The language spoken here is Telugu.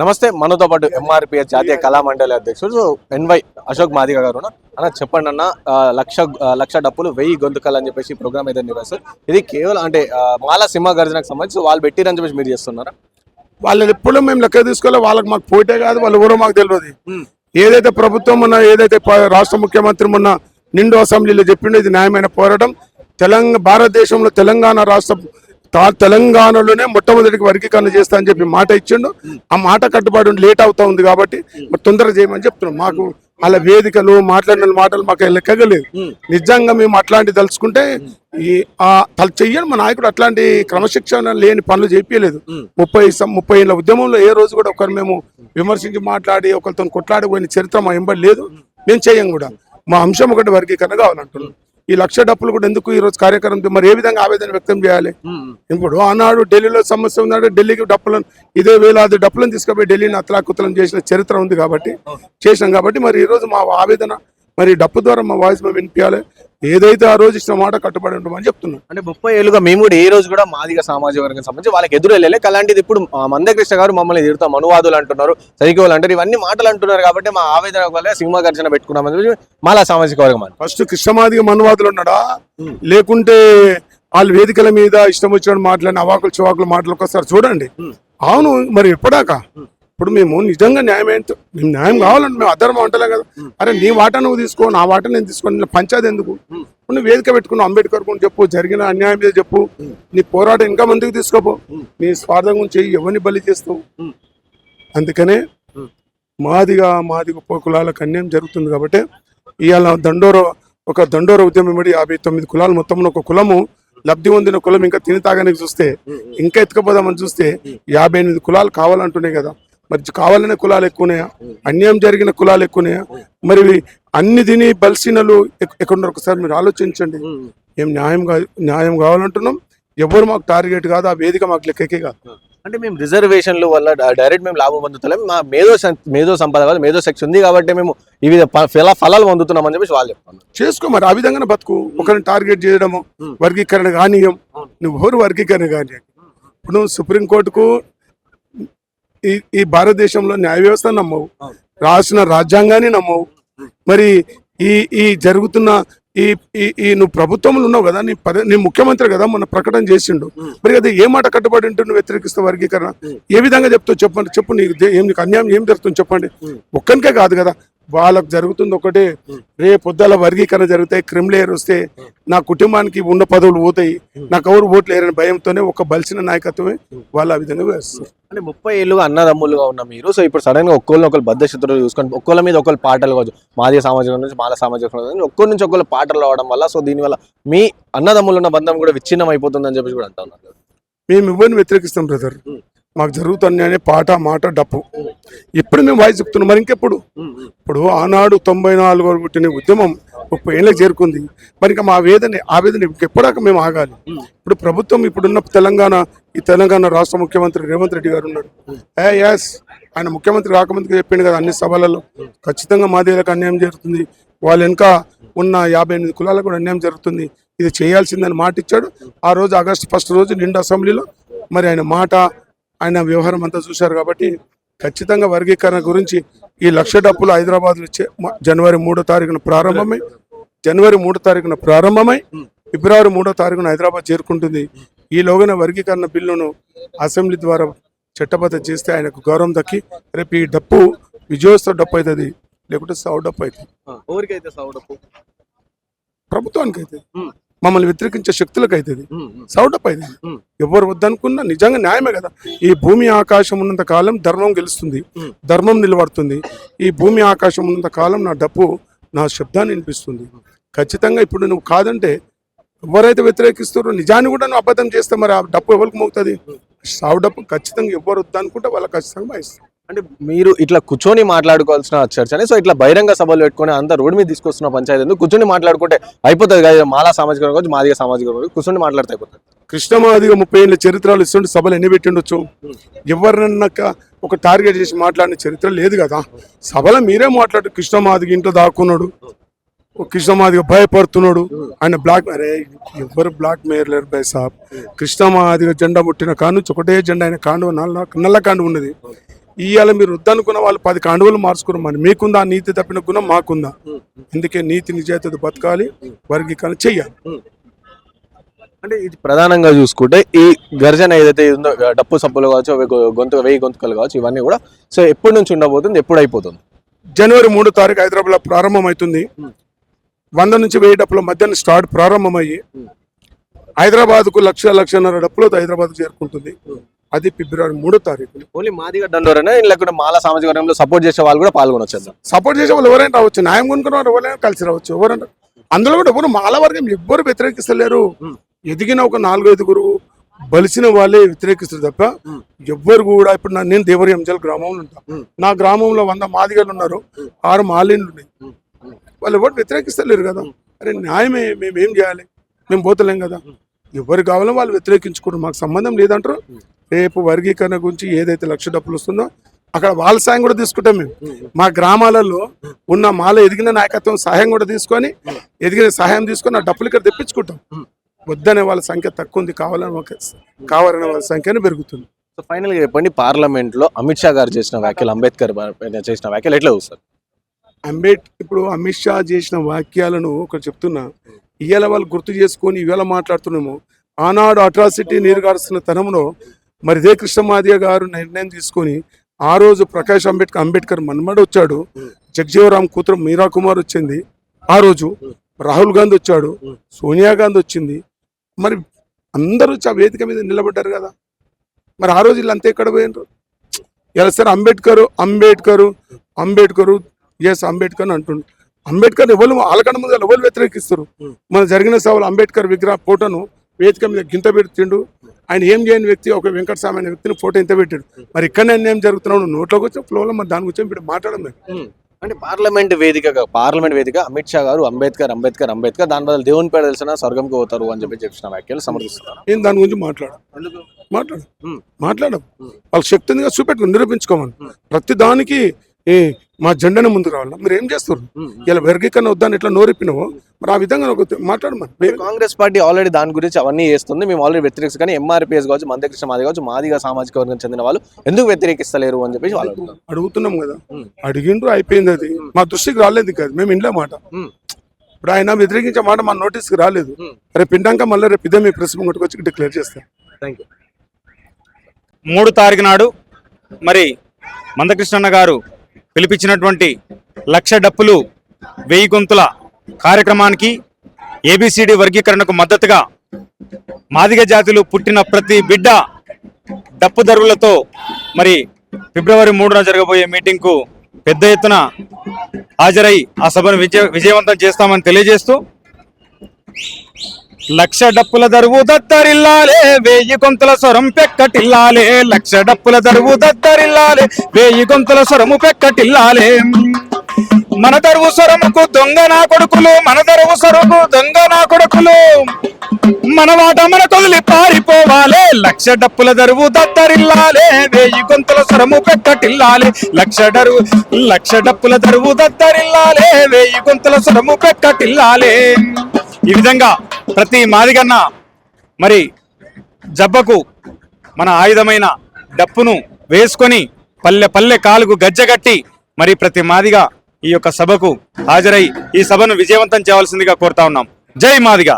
నమస్తే మనతో పాటు ఎంఆర్పిఎస్ జాతీయ కళా మండలి అధ్యక్షుడు ఎన్వై అశోక్ మాదిగ గారు. అన్న చెప్పండి అన్న లక్ష లక్ష డప్పులు వెయ్యి గొంతుకలు అని చెప్పేసి ప్రోగ్రామ్ అయితే నిర్వహిస్తారు? ఇది కేవలం అంటే మాల సింహ గర్జనకు సంబంధించి వాళ్ళు పెట్టిరని చెప్పేసి మీరు చేస్తున్నారా? వాళ్ళని ఎప్పుడు మేము లెక్క తీసుకోవాలి వాళ్ళకి మాకు పోటే కాదు వాళ్ళు ఎవరో మాకు తెలియదు ఏదైతే ప్రభుత్వం ఉన్న ఏదైతే రాష్ట్ర ముఖ్యమంత్రి మొన్న నిండు అసెంబ్లీలో చెప్పిండో ఇది న్యాయమైన పోరాటం. తెలంగాణ భారతదేశంలో తెలంగాణ రాష్ట్ర తా- తెలంగాణలోనే మొట్టమొదటికి వర్గీకరణ చేస్తా అని చెప్పి మాట ఇచ్చిండు. ఆ మాట కట్టుబడి లేట్ అవుతా ఉంది కాబట్టి మరి తొందరగా చేయమని చెప్తున్నాం. మాకు అలా వేదికలు మాట్లాడిన మాటలు మాకు లెక్కగలేదు. నిజంగా మేము అట్లాంటి తలుచుకుంటే ఈ ఆ తలు చెయ్యను మా నాయకుడు అట్లాంటి క్రమశిక్షణ లేని పనులు చేయలేదు ముప్పై సం- ముప్పై ఏళ్ళ ఉద్యమంలో ఏ రోజు కూడా ఒకరు మేము విమర్శించి మాట్లాడి ఒకరితో కొట్లాడిపోయిన చరిత్ర మా ఎంబడి లేదు. మేము చేయం కూడా. మా అంశం ఒకటి వర్గీకరణ కావాలంటున్నాం. ఈ లక్ష డప్పులు కూడా ఎందుకు ఈ రోజు కార్యక్రమం మరి ఏ విధంగా ఆవేదన వ్యక్తం చేయాలి? ఇప్పుడు ఆనాడు ఢిల్లీలో సమస్య ఉన్నాడు ఢిల్లీకి డప్పులను ఇదే వేలాది డప్పులను తీసుకుపోయి ఢిల్లీని అతలాకుతలం చేసిన చరిత్ర ఉంది కాబట్టి చేసినాం కాబట్టి మరి ఈ రోజు మా ఆవేదన మరి డప్పు ద్వారా మా వాయిస్ మేము వినిపించాలి ఏదైతే ఆ రోజు ఇచ్చిన మాట కట్టుబడి ఉంటామని చెప్తున్నాం. అంటే ముప్పై ఏళ్ళుగా మేము కూడా ఏ రోజు కూడా మాదిగ సామాజిక వర్గం సంబంధించి వాళ్ళకి ఎదురు వెళ్ళలే. అలాంటిది ఇప్పుడు మందకృష్ణ గారు మమ్మల్ని తిడతాం అనువాదులు అంటున్నారు సైకిల్ అంటారు ఇవన్నీ మాటలు అంటున్నారు కాబట్టి మా ఆవేదన వల్ల సింహ గర్జన పెట్టుకున్నామని చెప్పి మాలా సామాజిక వర్గం ఫస్ట్ కృష్ణమాదిగ మనువాదులు ఉన్నాడా? లేకుంటే వాళ్ళు వేదికల మీద ఇష్టం వచ్చినట్టు మాట్లాడిన అవాకులు చివాకులు మాటలు ఒకసారి చూడండి. అవును మరి ఎప్పడాక ఇప్పుడు మేము నిజంగా న్యాయం ఏంటో? మేము న్యాయం కావాలంటే మేము అధర్మం అంటలే కదా. అరే నీ వాట నువ్వు తీసుకో నా వాట నేను తీసుకోను ఇలా పంచాది ఎందుకు? నువ్వు వేదిక పెట్టుకున్నావు అంబేద్కర్ గురించి చెప్పు జరిగిన అన్యాయం మీద చెప్పు. నీ పోరాటం ఇంకా ముందుకు తీసుకోపో. నీ స్వార్థం గురించి ఎవరిని బలి చేస్తావు? అందుకనే మాదిగా మాదిగ కులాలకు అన్యాయం జరుగుతుంది కాబట్టి ఇవాళ దండోర ఒక దండోర ఉద్యమం బడి యాభై తొమ్మిది కులాలు మొత్తం ఒక కులము లబ్ధి పొందిన కులం ఇంకా తిని తాగడానికి చూస్తే ఇంకా ఎత్తుకపోదామని చూస్తే యాభై ఎనిమిది కులాలు కావాలంటున్నాయి కదా. మరి కావాలనే కులాలు ఎక్కువనాయా? అన్యాయం జరిగిన కులాలు ఎక్కువనాయా? మరి అన్ని తిని బలిసినలు ఎక్- ఎక్కడున్నారు ఒకసారి మీరు ఆలోచించండి. ఏం న్యాయం న్యాయం కావాలంటున్నాం. ఎవరు మాకు టార్గెట్ కాదు ఆ వేదిక మాకు లెక్కకే కాదు. అంటే మేము రిజర్వేషన్ల వల్ల డైరెక్ట్ మేము లాభం పొందుతలేం. మా మేధో సం- మేధో సంపద కాదు మేధో శక్తి ఉంది కాబట్టి మేము ప- ఫల ఫలాలు పొందుతున్నాం అని చెప్పేసి వాళ్ళు చెప్తాను చేసుకో మరి ఆ విధంగానే బతుకు. ఒకరిని టార్గెట్ చేయడము వర్గీకరణ కానీయం. నువ్వు ఎవరు వర్గీకరణ కానీ ఇప్పుడు నువ్వు సుప్రీంకోర్టుకు ఈ ఈ భారతదేశంలో న్యాయ వ్యవస్థ నమ్మవు. రాసిన రాజ్యాంగాన్ని నమ్మవు. మరి ఈ ఈ జరుగుతున్న ఈ ఈ నువ్వు ప్రభుత్వంలో ఉన్నావు కదా నీ పద నీ ముఖ్యమంత్రి కదా మొన్న ప్రకటన చేసిండు. మరి అది ఏ మాట కట్టుబడి ఉంటే నువ్వు వ్యతిరేకిస్తావు వర్గీకరణ? ఏ విధంగా చెప్తావు చెప్పండి చెప్పు నీకు ఏం నీకు అన్యాయం ఏం జరుగుతుంది చెప్పండి. ఒక్కనికే కాదు కదా వాళ్ళకు జరుగుతుంది ఒకటే. రేపు పొద్దుల వర్గీకరణ జరుగుతాయి క్రిమిలేయర్ వస్తే నా కుటుంబానికి ఉన్న పదవులు పోతాయి. నాకు ఎవరు ఓట్లు భయంతోనే ఒక బలిసిన నాయకత్వమే వాళ్ళు ఆ విధంగా వేస్తారు. అంటే ముప్పై ఏళ్ళుగా అన్నదమ్ములుగా ఉన్న మీరు సో ఇప్పుడు సడన్గా ఒక్కోళ్ళని ఒకళ్ళు బద్ద శత్రువులు చూసుకొని ఒక్కోళ్ళ మీద ఒకళ్ళు పాటలు కావచ్చు మాదిగ సామాజిక నుంచి మాల సామాజిక ఒక్కరి నుంచి ఒకళ్ళు పాటలు అవడం వల్ల సో దీనివల్ల మీ అన్నదమ్ములు ఉన్న బంధం కూడా విచ్ఛిన్నం అయిపోతుందని చెప్పేసి కూడా అంటా ఉన్నారు. మేము ఇవ్వని వ్యతిరేకిస్తాం బ్రదర్ మాకు జరుగుతున్నాయనే పాట మాట డప్పు. ఇప్పుడు మేము వాయిస్ చెప్తున్నాం. మరి ఇంకెప్పుడు? ఇప్పుడు ఆనాడు తొంభై నాలుగు పుట్టిన ఉద్యమం ముప్పై ఏళ్ళకి చేరుకుంది. మరి ఇంకా మా వేదన ఆ వేదన ఇంకెప్పటిదాకా మేము ఆగాలి? ఇప్పుడు ప్రభుత్వం ఇప్పుడున్న తెలంగాణ ఈ తెలంగాణ రాష్ట్ర ముఖ్యమంత్రి రేవంత్ రెడ్డి గారు ఉన్నాడు. ఏ ఎస్ ఆయన ముఖ్యమంత్రి రాకముందుకు చెప్పిండు కదా అన్ని సభలలో. ఖచ్చితంగా మాదేలకు అన్యాయం జరుగుతుంది. వాళ్ళ వెనుక ఉన్న యాభై ఎనిమిది కులాలకు కూడా అన్యాయం జరుగుతుంది. ఇది చేయాల్సిందని మాట ఇచ్చాడు ఆ రోజు ఆగస్టు ఫస్ట్ రోజు నిండు అసెంబ్లీలో మరి ఆయన మాట ఆయన వ్యవహారం అంతా చూశారు కాబట్టి ఖచ్చితంగా వర్గీకరణ గురించి ఈ లక్ష డప్పులు హైదరాబాద్ వచ్చే మ- జనవరి మూడో తారీఖున ప్రారంభమై జనవరి మూడో తారీఖున ప్రారంభమై ఫిబ్రవరి మూడో తారీఖున హైదరాబాద్ చేరుకుంటుంది. ఈలోగానే వర్గీకరణ బిల్లును అసెంబ్లీ ద్వారా చట్టబద్ధ చేస్తే ఆయనకు గౌరవం దక్కి రేపు ఈ డప్పు విజయోత్సవ డప్పు అవుతుంది లేకుంటే సౌ డప్పు అవుతుంది ప్రభుత్వానికి అవుతుంది మమ్మల్ని వ్యతిరేకించే శక్తులకు అవుతుంది. సౌడప్ అవుతుంది. ఎవరు వద్దనుకున్నా నిజంగా న్యాయమే కదా. ఈ భూమి ఆకాశం ఉన్నంత కాలం ధర్మం గెలుస్తుంది. ధర్మం నిలబడుతుంది. ఈ భూమి ఆకాశం ఉన్నంత కాలం నా డప్పు నా శబ్దాన్ని వినిపిస్తుంది. ఖచ్చితంగా ఇప్పుడు నువ్వు కాదంటే ఎవరైతే వ్యతిరేకిస్తారో నిజాన్ని కూడా నువ్వు అబద్ధం చేస్తే మరి ఆ డప్పు ఎవరికి మోగుతుంది? సావు డప్పు ఖచ్చితంగా ఎవరు వద్దనుకుంటే వాళ్ళకి ఖచ్చితంగా వాయిస్తారు అంటే మీరు ఇట్లా కూర్చొని మాట్లాడుకోవాల్సిన చర్చ అని. సో ఇట్లా బహిరంగ సభలు పెట్టుకుని అంతా రోడ్డు మీద తీసుకొస్తున్న పంచాయతీ ఎందుకు? కూర్చొని మాట్లాడుకుంటే అయిపోతుంది కదా. మాలా సామాజిక వర్గం మాదిగ సామాజిక వర్గం కూర్చొని మాట్లాడితే అయిపోతుంది. కృష్ణమాదిగా ముప్పై ఏళ్ళ చరిత్రలు ఇస్తుంటే సభలు ఎన్ని పెట్టిండొచ్చు? ఎవరినన్నాక ఒక టార్గెట్ చేసి మాట్లాడిన చరిత్ర లేదు కదా. సభలో మీరే మాట్లాడు కృష్ణమాదిగ ఇంట్లో దాక్కున్నాడు. ఓ కృష్ణమాదిగ భయపడుతున్నాడు. ఆయన బ్లాక్ అరే ఎవరు బ్లాక్ మేయర్ లేరు బై సాబ్? కృష్ణమాదిగ జెండా ముట్టిన కాను ఒకటే జెండా ఆయన కాండు నల్ల నల్ల కాండు ఉన్నది. ఇవాళ మీరు వద్దనుకున్న వాళ్ళు పది కాండువలు మార్చుకున్నామని మీకుందా నీతి తప్పిన గుణం? మాకుందా. అందుకే నీతి నిజాయితీ బతకాలి వర్గీకరణ చెయ్యాలి. అంటే ఇది ప్రధానంగా చూసుకుంటే ఈ గర్జన ఏదైతే ఉందో డప్పు సప్పులు కావచ్చు అవి గొంతు వెయ్యి గొంతుకలు కావచ్చు ఇవన్నీ కూడా. సో ఎప్పటి నుంచి ఉండబోతుంది? ఎప్పుడు అయిపోతుంది? జనవరి మూడో తారీఖు హైదరాబాద్లో ప్రారంభమవుతుంది వంద నుంచి వెయ్యి డప్పుల మధ్యాహ్నం స్టార్ట్ ప్రారంభమయ్యి హైదరాబాద్కు లక్ష లక్షన్నర డప్పులతో హైదరాబాద్ చేరుకుంటుంది. అది ఫిబ్రవరి మూడో తారీఖు ఓన్లీ మాదిగ దండోరనే మాల సామాజిక వర్గంలో సపోర్ట్ చేసే వాళ్ళు కూడా పాల్గొనొచ్చు సపోర్ట్ చేసే వాళ్ళు ఎవరైనా రావచ్చు న్యాయం కొనుక్కున్న వాళ్ళు ఎవరైనా కలిసి రావచ్చు ఎవరైనా అందులో కూడా ఎవరు మాల వర్గం ఎవ్వరు వ్యతిరేకిస్తలేరు. ఎదిగిన ఒక నాలుగు ఐదుగురు బలిసిన వాళ్ళే వ్యతిరేకిస్తారు తప్ప ఎవ్వరు కూడా ఇప్పుడు నా- నేను దేవరి అంజల్ గ్రామంలో ఉంటా. నా గ్రామంలో వంద మాదిగలు ఉన్నారు. ఆరు మాలిన్లు ఉన్నాయి. వాళ్ళు ఎవరు వ్యతిరేకిస్తలేరు కదా. అరే న్యాయమే మేము ఏం చేయాలి? మేము పోతలేం కదా. ఎవరు కావాలో వాళ్ళు వ్యతిరేకించుకోరు మాకు సంబంధం లేదంటారు. రేపు వర్గీకరణ గురించి ఏదైతే లక్ష డబ్బులు వస్తుందో అక్కడ వాళ్ళ సాయం కూడా తీసుకుంటాం మేము. మా గ్రామాలలో ఉన్న మాల ఎదిగిన నాయకత్వం సహాయం కూడా తీసుకొని ఎదిగిన సహాయం తీసుకొని ఆ డబ్బులు ఇక్కడ తెప్పించుకుంటాం. వద్దనే వాళ్ళ సంఖ్య తక్కువ ఉంది. కావాలని కావాలనే వాళ్ళ సంఖ్యను పెరుగుతుంది. సో ఫైనల్గా చెప్పండి పార్లమెంట్లో అమిత్ షా గారు చేసిన వ్యాఖ్యలు అంబేద్కర్ చేసిన వ్యాఖ్యలు ఎట్లా చూస్తారు? అంబేడ్ ఇప్పుడు అమిత్ షా చేసిన వాక్యాలను ఒకటి చెప్తున్నా. ఇవాళ వాళ్ళు గుర్తు చేసుకొని ఇవాళ మాట్లాడుతున్నాము. ఆనాడు అట్రాసిటీ నీరుగారుస్తున్న తనంలో మరి ఇదే కృష్ణమాదియ గారు నిర్ణయం తీసుకొని ఆ రోజు ప్రకాష్ అంబేద్కర్ అంబేద్కర్ మన్మడు వచ్చాడు. జగజీవరామ్ కూతురు మీరా కుమార్ వచ్చింది. ఆ రోజు రాహుల్ గాంధీ వచ్చాడు. సోనియా గాంధీ వచ్చింది. మరి అందరూ వచ్చి ఆ వేదిక మీద నిలబడ్డారు కదా. మరి ఆ రోజు వీళ్ళంతా ఎక్కడ పోయినారు? ఇలా సార్ అంబేద్కర్ అంబేద్కర్ అంబేద్కర్ ఎస్ అంబేద్కర్ అని అంబేద్కర్ ఎవరు వాళ్ళకన్నా ముందు ఎవరు వ్యతిరేకిస్తారు? మన జరిగిన సభలో అంబేద్కర్ విగ్రహ ఫోటోను వేదిక మీద గింత పెడుతుండు. ఆయన ఏం చేయని వ్యక్తి ఒక వెంకటస్వామి అనే వ్యక్తిని ఫోటో ఇంత పెట్టాడు. మరి ఇక్కడ ఏం జరుగుతున్నావు నోట్లోకి వచ్చి ఫ్లోలో మరి దాని గురించి ఇప్పుడు మాట్లాడడం. అంటే పార్లమెంట్ వేదికగా పార్లమెంట్ వేదిక అమిత్ షా గారు అంబేద్కర్ అంబేద్కర్ అంబేద్కర్ దాని బదులు దేవుని పేరు తెలిసిన స్వర్గంకి పోతారు అని చెప్పి చెప్పిన వ్యాఖ్యలు సమర్థిస్తున్నారు. నేను దాని గురించి మాట్లాడ? మాట్లాడు. ఉమ్. మాట్లాడడం వాళ్ళ శక్తి ఉందిగా చూపెట్టుకుని నిరూపించుకోమని. ప్రతి దానికి ఏ మా జెండాను ముందుకు రావాలి? మీరు ఏం చేస్తారు? ఇలా వర్గీకరణ వద్దని ఎట్లా నోరెప్పినావో? మరి ఆ విధంగా మాట్లాడమని కాంగ్రెస్ పార్టీ ఆల్రెడీ దాని గురించి అవన్నీ చేస్తుంది. మేము ఆల్రెడీ వ్యతిరేకిస్తాం. కానీ ఎంఆర్పీఎస్ కావచ్చు మందకృష్ణ మాది కావచ్చు మాదిగా సామాజిక వర్గం చెందిన వాళ్ళు ఎందుకు వ్యతిరేకిస్తలేరు అని చెప్పేసి వాళ్ళు అడుగుతున్నాం. కదా. అడిగిండ్రు అయిపోయింది అది. మా దృష్టికి రాలేదు కదా మేము ఇంట్లో మాట. ఇప్పుడు ఆయన వ్యతిరేకించే మాట మా నోటీస్కి రాలేదు. రేపు ఇండాక మళ్ళీ రేపు ఇదే మీ ప్రెస్ ముంగటికి వచ్చి డిక్లేర్ చేస్తాం థ్యాంక్ యూ మూడు తారీఖు నాడు మరి మందకృష్ణన్న గారు పిలిపించినటువంటి లక్ష డప్పులు వెయ్యి గొంతుల కార్యక్రమానికి ఏబిసిడి వర్గీకరణకు మద్దతుగా మాదిగ జాతులు పుట్టిన ప్రతి బిడ్డ డప్పు దరువులతో మరి ఫిబ్రవరి మూడున జరగబోయే మీటింగ్కు పెద్ద ఎత్తున హాజరై ఆ సభను విజయ విజయవంతం చేస్తామని తెలియజేస్తూ లక్ష డప్పుల దరువు దత్తరిల్లాలే వేయి గొంతుల స్వరం పెక్కటిల్లాలే లక్ష డప్పుల దరువు దత్తరిల్లాలే వేయి గొంతుల స్వరము పెక్కటిల్లాలే. మన దరువు స్వరముకు దొంగ నా కొడుకులు మన దరువు స్వరము దొంగ నా కొడుకులు. మన వాట మన కొదిలి పారిపోవాలే లక్ష డప్పుల దరువు దత్తరిల్లాలే వేయి గొంతుల స్వరము పెక్కటిల్లాలే లక్ష డరువు లక్ష డప్పుల దరువు దత్తరిల్లాలే వేయి గొంతుల స్వరము పెక్కటిల్లాలే. ఈ విధంగా ప్రతి మాదిగన్న మరి జబ్బకు మన ఆయుధమైన డప్పును వేసుకొని పల్లె పల్లె కాలుకు గజ్జగట్టి మరి ప్రతి మాదిగా ఈ యొక్క సభకు హాజరై ఈ సభను విజయవంతం చేయవలసిందిగా కోరుతా ఉన్నాం. జై మాదిగా.